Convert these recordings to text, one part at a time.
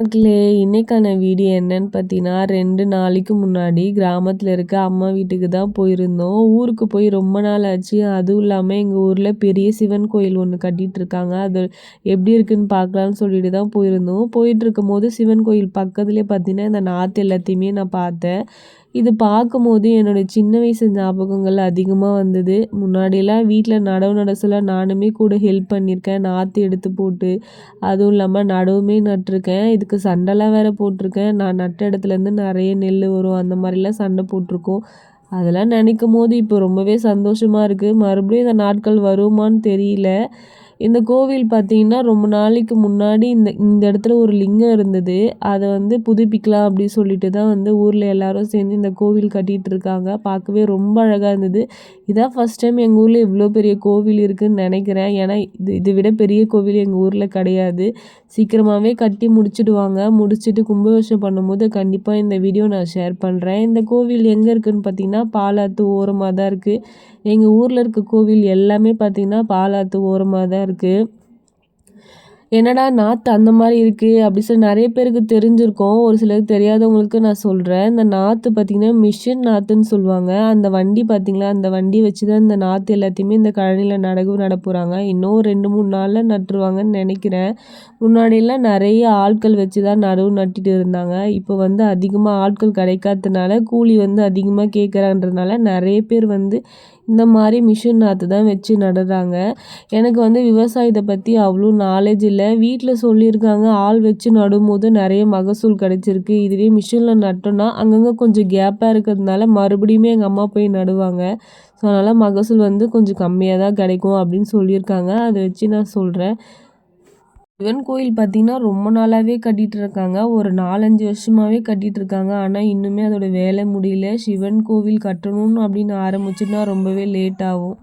மக்களே இன்னைக்கான வீடியோ என்னன்னு பார்த்தீங்கன்னா ரெண்டு நாளைக்கு முன்னாடி கிராமத்தில் இருக்க அம்மா வீட்டுக்கு தான் போயிருந்தோம். ஊருக்கு போய் ரொம்ப நாள் ஆச்சு. அதுவும் இல்லாமல் எங்கள் ஊரில் பெரிய சிவன் கோயில் ஒன்று கட்டிகிட்டு இருக்காங்க. அது எப்படி இருக்குன்னு பார்க்கலான்னு சொல்லிட்டு தான் போயிருந்தோம். போயிட்டு இருக்கும் போது சிவன் கோயில் பக்கத்துலேயே பார்த்தீங்கன்னா இந்த நாற்று எல்லாத்தையுமே நான் பார்த்தேன். இது பார்க்கும்போது என்னோடய சின்ன வயசு ஞாபகங்கள் அதிகமாக வந்தது. முன்னாடியெல்லாம் வீட்டில் நடவு நட சொல்ல நானுமே கூட ஹெல்ப் பண்ணியிருக்கேன். நாற்று எடுத்து போட்டு அதுவும் இல்லாமல் நடவுமே நட்டிருக்கேன். இதுக்கு சண்டைலாம் வேறு போட்டிருக்கேன். நான் நட்ட இடத்துலேருந்து நிறைய நெல் வரும். அந்த மாதிரிலாம் சண்டை போட்டிருக்கோம். அதெல்லாம் நினைக்கும் போது இப்போ ரொம்பவே சந்தோஷமாக இருக்குது மறுபடியும் இந்த நாட்கள் வருமான்னு தெரியல. இந்த கோவில் பார்த்தீங்கன்னா ரொம்ப நாளைக்கு முன்னாடி இந்த இந்த இடத்துல ஒரு லிங்கம் இருந்தது. அதை வந்து புதுப்பிக்கலாம் அப்படின்னு சொல்லிட்டு தான் வந்து ஊரில் எல்லாரும் சேர்ந்து இந்த கோவில் கட்டிகிட்டு இருக்காங்க. பார்க்கவே ரொம்ப அழகாக இருந்தது. இதான் ஃபஸ்ட் டைம் எங்கள் ஊரில் இவ்வளோ பெரிய கோவில் இருக்குதுன்னு நினைக்கிறேன். ஏன்னா இது இதை விட பெரிய கோவில் எங்கள் ஊரில் கிடையாது. சீக்கிரமாகவே கட்டி முடிச்சுடுவாங்க. முடிச்சுட்டு கும்பாபிஷேகம் பண்ணும்போது கண்டிப்பாக இந்த வீடியோ நான் ஷேர் பண்ணுறேன் இந்த கோவில் எங்கே இருக்குதுன்னு பார்த்தீங்கன்னா பாலாத்து ஓரமாக தான் இருக்குது எங்கள் ஊரில் இருக்க கோவில் எல்லாமே பார்த்திங்கன்னா பாலாத்து ஓரமாக தான் இருக்குது என்னடா நாற்று அந்த மாதிரி இருக்குது அப்படி சொல்லி நிறைய பேருக்கு தெரிஞ்சிருக்கும். ஒரு சிலருக்கு தெரியாதவங்களுக்கு நான் சொல்கிறேன் இந்த நாற்று பார்த்திங்கன்னா மிஷின் நாற்றுன்னு சொல்லுவாங்க. அந்த வண்டி பார்த்திங்களா? அந்த வண்டி வச்சு தான் இந்த நாற்று எல்லாத்தையுமே இந்த கழனியில் நடவு நட போகிறாங்க இன்னும் ரெண்டு மூணு நாளில் நட்டுருவாங்கன்னு நினைக்கிறேன். முன்னாடியெல்லாம் நிறைய ஆட்கள் வச்சு தான் நடவு நட்டுட்டு இருந்தாங்க. இப்போ வந்து அதிகமாக ஆட்கள் கிடைக்காததுனால கூலி வந்து அதிகமாக கேட்குறான்றதுனால நிறைய பேர் வந்து இந்த மாதிரி மிஷின் நாற்று தான் வச்சு நடுறாங்க. எனக்கு வந்து விவசாயத்தை பற்றி அவ்வளோ நாலேஜ் இல்லை. வீட்டில் சொல்லியிருக்காங்க ஆள் வச்சு நடும்போது நிறைய மகசூல் கிடச்சிருக்கு. இதுவே மிஷினில் நட்டோன்னா அங்கங்கே கொஞ்சம் கேப்பாக இருக்கிறதுனால மறுபடியுமே எங்கள் அம்மா போய் நடுவாங்க. ஸோ அதனால் மகசூல் வந்து கொஞ்சம் கம்மியாக தான் கிடைக்கும் அப்படின்னு சொல்லியிருக்காங்க. அதை வச்சு நான் சொல்கிறேன் சிவன் கோயில் பார்த்திங்கன்னா ரொம்ப நாளாகவே கட்டிகிட்டு இருக்காங்க. ஒரு நாலஞ்சு வருஷமாகவே கட்டிகிட்டு இருக்காங்க. ஆனால் இன்னுமே அதோட வேலை முடியல. சிவன் கோவில் கட்டணும்னு அப்படின்னு ஆரம்பிச்சுன்னா ரொம்பவே லேட் ஆகும்.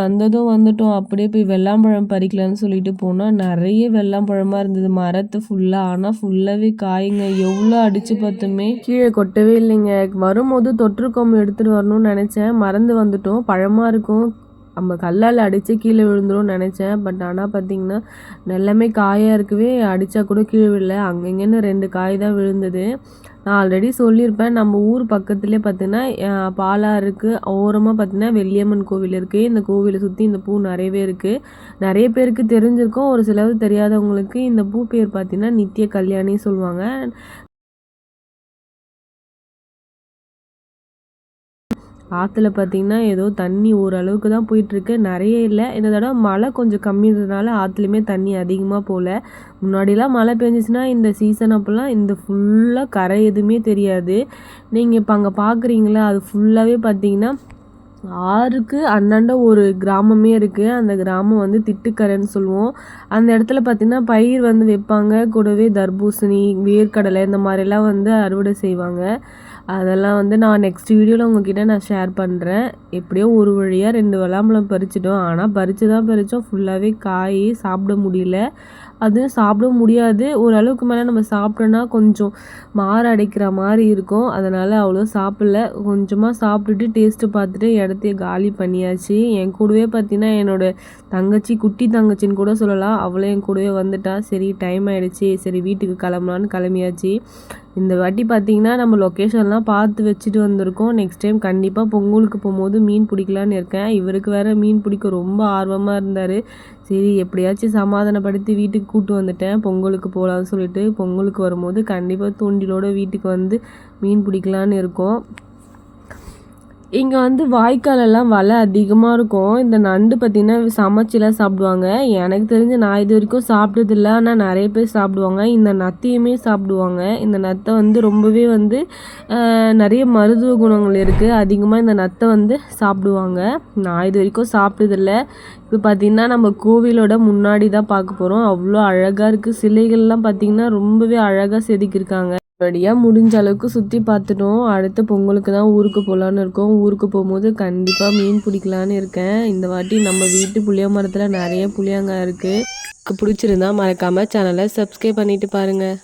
வந்ததும் வந்துட்டோம். அப்படியே போய் வெள்ளாம்பழம் பறிக்கலான்னு சொல்லிட்டு போனால் நிறைய வெள்ளாம்பழமாக இருந்தது. மரத்து ஃபுல்லாக ஆனால் ஃபுல்லாகவே காய்ங்க. எவ்வளோ அடித்து பார்த்துமே கீழே கொட்டவே இல்லைங்க. வரும்போது தொற்றுக்கொம்பு எடுத்துகிட்டு வரணும்னு நினச்சேன். மறந்து வந்துட்டோம். பழமாக இருக்கும். நம்ம கல்லால் அடித்து கீழே விழுந்துரும்னு நினச்சேன். பட் ஆனால் பார்த்திங்கன்னா எல்லாமே காயாக இருக்கவே அடித்தா கூட கீழே விழல. அங்கங்கன்னு ரெண்டு காய் தான் விழுந்தது. நான் ஆல்ரெடி சொல்லியிருப்பேன் நம்ம ஊர் பக்கத்துலேயே பார்த்தீங்கன்னா பாலா இருக்குது ஓரமாக பார்த்தீங்கன்னா வெள்ளியம்மன் கோவில் இருக்குது இந்த கோவிலை சுற்றி இந்த பூ நிறையவே இருக்குது நிறைய பேருக்கு தெரிஞ்சிருக்கும். ஒரு சிலவு தெரியாதவங்களுக்கு இந்த பூ பேர் பார்த்திங்கன்னா நித்திய கல்யாணி சொல்லுவாங்க. ஆற்றுல பார்த்திங்கன்னா ஏதோ தண்ணி ஓரளவுக்கு தான் போயிட்டுருக்கு. நிறைய இல்லை. இந்த தடவை மழை கொஞ்சம் கம்மி இருந்ததுனால ஆற்றுலையுமே தண்ணி அதிகமாக போகல முன்னாடிலாம் மழை பெஞ்சிச்சுன்னா இந்த சீசன் அப்போல்லாம் இந்த ஃபுல்லாக கரை எதுவுமே தெரியாது. நீங்கள் இப்போ அங்கே பார்க்குறீங்களா அது ஃபுல்லாகவே பார்த்திங்கன்னா ஆறுக்கு அண்ணாண்ட ஒரு கிராமமே இருக்குது அந்த கிராமம் வந்து திட்டுக்கரைன்னு சொல்லுவோம். அந்த இடத்துல பார்த்திங்கன்னா பயிர் வந்து வைப்பாங்க. கூடவே தர்பூசணி வேர்க்கடலை இந்த மாதிரிலாம் வந்து அறுவடை செய்வாங்க. அதெல்லாம் வந்து நான் நெக்ஸ்ட் வீடியோவில் உங்ககிட்ட நான் ஷேர் பண்ணுறேன் எப்படியோ ஒரு வழியாக ரெண்டு விளாம்பழம் பறிச்சிட்டோம். ஆனால் பறித்து தான் பறித்தோம் ஃபுல்லாகவே காய் சாப்பிட முடியல. அதுவும் சாப்பிட முடியாது. ஓரளவுக்கு மேலே நம்ம சாப்பிட்டோன்னா கொஞ்சம் மாறு அடைக்கிற மாதிரி இருக்கும். அதனால் அவ்வளோ சாப்பிடல. கொஞ்சமாக சாப்பிட்டுட்டு டேஸ்ட்டு பார்த்துட்டு இடத்தையே காலி பண்ணியாச்சு. என் கூடவே பார்த்தீங்கன்னா என்னோடய தங்கச்சி குட்டி தங்கச்சின்னு கூட சொல்லலாம். அவளும் என் கூடவே வந்துட்டா. சரி டைம் ஆகிடுச்சி சரி வீட்டுக்கு கிளம்பலான்னு கிளம்பியாச்சு. இந்த வாட்டி பார்த்திங்கன்னா நம்ம லொக்கேஷன்லாம் பார்த்து வச்சுட்டு வந்திருக்கோம். நெக்ஸ்ட் டைம் கண்டிப்பாக பொங்கலுக்கு போகும்போது மீன் பிடிக்கலான்னு இருக்கேன். இவருக்கு வேறு மீன் பிடிக்க ரொம்ப ஆர்வமாக இருந்தார். சரி எப்படியாச்சும் சமாதானப்படுத்தி வீட்டுக்கு கூப்பிட்டு வந்துட்டேன். பொங்கலுக்கு போகலான்னு சொல்லிட்டு பொங்கலுக்கு வரும்போது கண்டிப்பாக தூண்டிலோடு வீட்டுக்கு வந்து மீன் பிடிக்கலான்னு இருக்கோம். இங்கே வந்து வாய்க்காலெல்லாம் வலை அதிகமாக இருக்கும். இந்த நண்டு பார்த்திங்கன்னா சமைச்சிலாம் சாப்பிடுவாங்க. எனக்கு தெரிஞ்சு நான் இது வரைக்கும் சாப்பிட்டதில்ல. ஆனால் நிறைய பேர் சாப்பிடுவாங்க. இந்த நத்தையுமே சாப்பிடுவாங்க. இந்த நத்தை வந்து ரொம்பவே வந்து நிறைய மருத்துவ குணங்கள் இருக்குது அதிகமாக இந்த நத்தை வந்து சாப்பிடுவாங்க. நான் இது வரைக்கும் சாப்பிட்டதில்ல. இப்போ பார்த்திங்கன்னா நம்ம கோவிலோட முன்னாடி தான் பார்க்க போகிறோம் அவ்வளோ அழகாக இருக்குது சிலைகள்லாம் பார்த்திங்கன்னா ரொம்பவே அழகாக செதுக்கியிருக்காங்க. வழியாக முடிஞ்ச அளவுக்கு சுற்றி பார்த்துட்டோம். அடுத்த பொங்கலுக்கு தான் ஊருக்கு போகலான்னு இருக்கோம். ஊருக்கு போகும்போது கண்டிப்பாக மீன் பிடிக்கலான்னு இருக்கேன். இந்த வாட்டி நம்ம வீட்டு புளிய மரத்தில் நிறைய புளியங்காய் இருக்குது பிடிச்சிருந்தா மறக்காமல் சேனலை சப்ஸ்கிரைப் பண்ணிவிட்டு பாருங்கள்